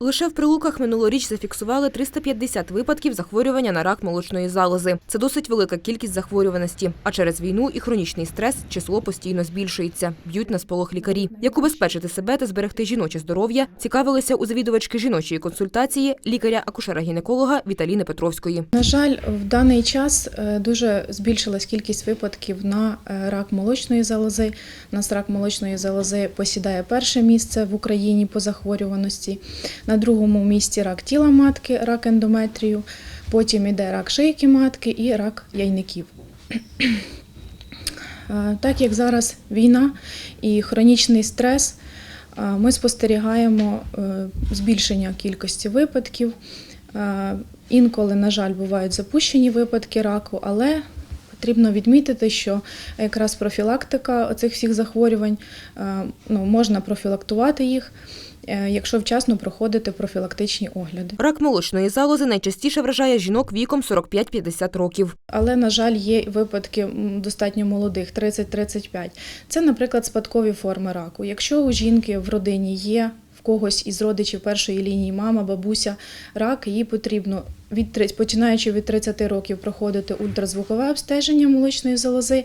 Лише в Прилуках минулоріч зафіксували 350 випадків захворювання на рак молочної залози. Це досить велика кількість захворюваності. А через війну і хронічний стрес число постійно збільшується. Б'ють на сполох лікарі. Як убезпечити себе та зберегти жіноче здоров'я, цікавилися у завідувачки жіночої консультації лікаря-акушера-гінеколога Віталіни Петровської. На жаль, в даний час е, дуже збільшилась кількість випадків на е, рак молочної залози. У нас рак молочної залози посідає перше місце в Україні по захворюваності. На другому місці рак тіла матки, рак ендометрію, потім іде рак шийки матки і рак яйників. Е, Так як зараз війна і хронічний стрес, е, ми спостерігаємо е, збільшення кількості випадків. Інколи, на жаль, бувають запущені випадки раку, але потрібно відмітити, що якраз профілактика цих всіх захворювань ну, можна профілактувати їх, якщо вчасно проходити профілактичні огляди. Рак молочної залози найчастіше вражає жінок віком 45-50 років. Але, на жаль, є випадки достатньо молодих 30-35. Це, наприклад, спадкові форми раку. Якщо у жінки в родині є в когось із родичів першої лінії мама, бабуся, рак, їй потрібно від починаючи від 30 років проходити ультразвукове обстеження молочної залози.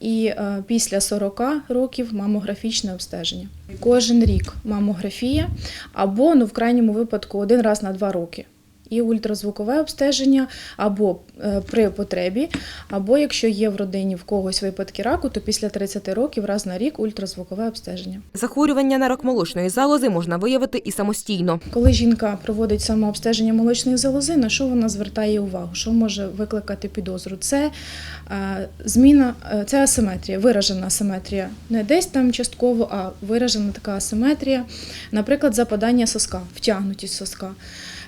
І е, після 40 років мамографічне обстеження. Кожен рік мамографія або ну в крайньому випадку один раз на два роки. І ультразвукове обстеження або е, при потребі, або якщо є в родині в когось випадки раку, то після 30 років раз на рік ультразвукове обстеження. Захворювання на рак молочної залози можна виявити і самостійно. Коли жінка проводить самообстеження молочної залози, на що вона звертає увагу? Що може викликати підозру? Це е, зміна, е, це асиметрія, виражена асиметрія. Не десь там частково, а виражена така асиметрія, наприклад, западання соска, втягнутість соска.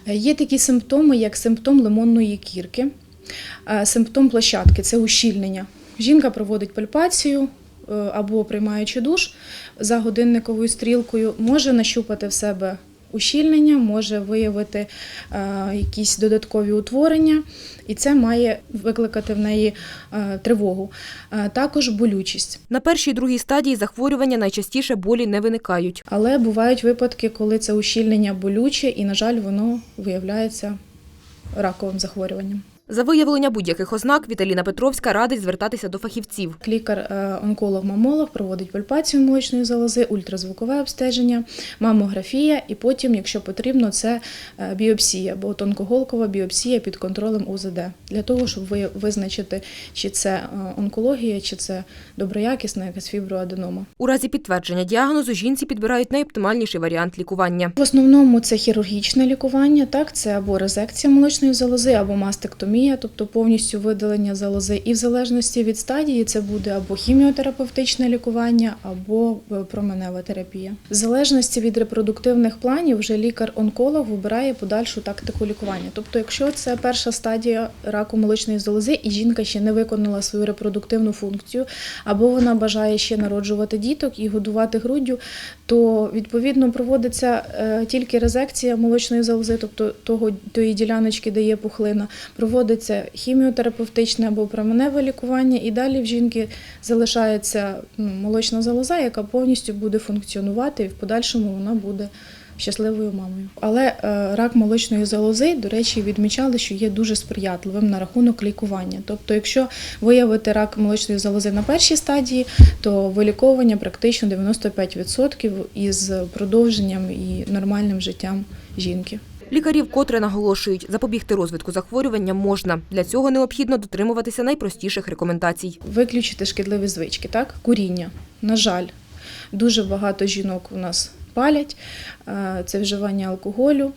Е, Є такі симптоми, як симптом лимонної кірки, е, симптом площадки це ущільнення. Жінка проводить пальпацію е, або приймаючи душ за годинниковою стрілкою, може нащупати в себе ущільнення, може виявити е, якісь додаткові утворення, і це має викликати в неї е, тривогу. Е, також болючість. На першій і другій стадії захворювання найчастіше болі не виникають. Але бувають випадки, коли це ущільнення болюче, і, на жаль, воно виявляється раковим захворюванням. За виявлення будь-яких ознак Віталіна Петровська радить звертатися до фахівців. Лікар-онколог-мамолог проводить пальпацію молочної залози, ультразвукове обстеження, мамографія, і потім, якщо потрібно, це е, біопсія, або тонкоголкова біопсія під контролем УЗД, для того, щоб ви- визначити, чи це е, онкологія, чи це доброякісна якась фіброаденома. У разі підтвердження діагнозу жінці підбирають найоптимальніший варіант лікування. В основному це хірургічне лікування, так це або резекція молочної залози, або мастектомія, тобто повністю видалення залози. І в залежності від стадії це буде або хіміотерапевтичне лікування, або е, променева терапія. В залежності від репродуктивних планів, вже лікар-онколог вибирає подальшу тактику лікування. Тобто, якщо це перша стадія раку молочної залози, і жінка ще не виконала свою репродуктивну функцію, або вона бажає ще народжувати діток і годувати груддю, то відповідно проводиться е, тільки резекція молочної залози, тобто того тої діляночки, де є пухлина, проводиться хіміотерапевтичне або променеве лікування, і далі в жінки залишається ну, молочна залоза, яка повністю буде функціонувати, і в подальшому вона буде. Щасливою мамою, але е, рак молочної залози, до речі, відмічали, що є дуже сприятливим на рахунок лікування. Тобто, якщо виявити рак молочної залози на першій стадії, то виліковування практично 95% із продовженням і нормальним життям жінки. Лікарі вкотре наголошують, запобігти розвитку захворювання можна. Для цього необхідно дотримуватися найпростіших рекомендацій. Виключити шкідливі звички, так? Куріння. На жаль, дуже багато жінок у нас палять, е, це вживання алкоголю.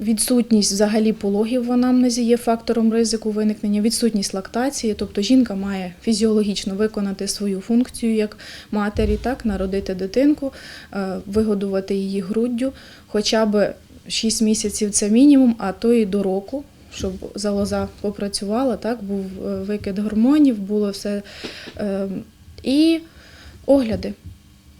Відсутність взагалі пологів в анамнезі є фактором ризику виникнення, відсутність лактації, тобто жінка має фізіологічно виконати свою функцію як матері, так, народити дитинку, е, вигодувати її груддю, хоча б 6 місяців це мінімум, а то і до року, щоб залоза попрацювала, так, був е, викид гормонів, було все. е, І огляди.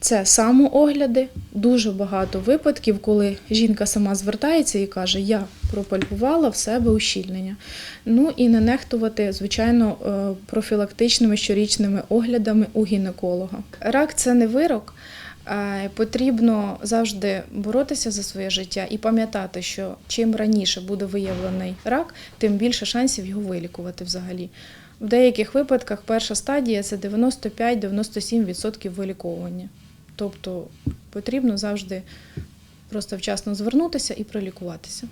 Це самоогляди, дуже багато випадків, коли жінка сама звертається і каже, я пропальпувала в себе ущільнення. Ну і не нехтувати, звичайно, е, профілактичними щорічними оглядами у гінеколога. Рак це не вирок. Потрібно завжди боротися за своє життя і пам'ятати, що чим раніше буде виявлений рак, тим більше шансів його вилікувати взагалі. В деяких випадках перша стадія це 95-97% виліковування. Тобто потрібно завжди просто вчасно звернутися і пролікуватися.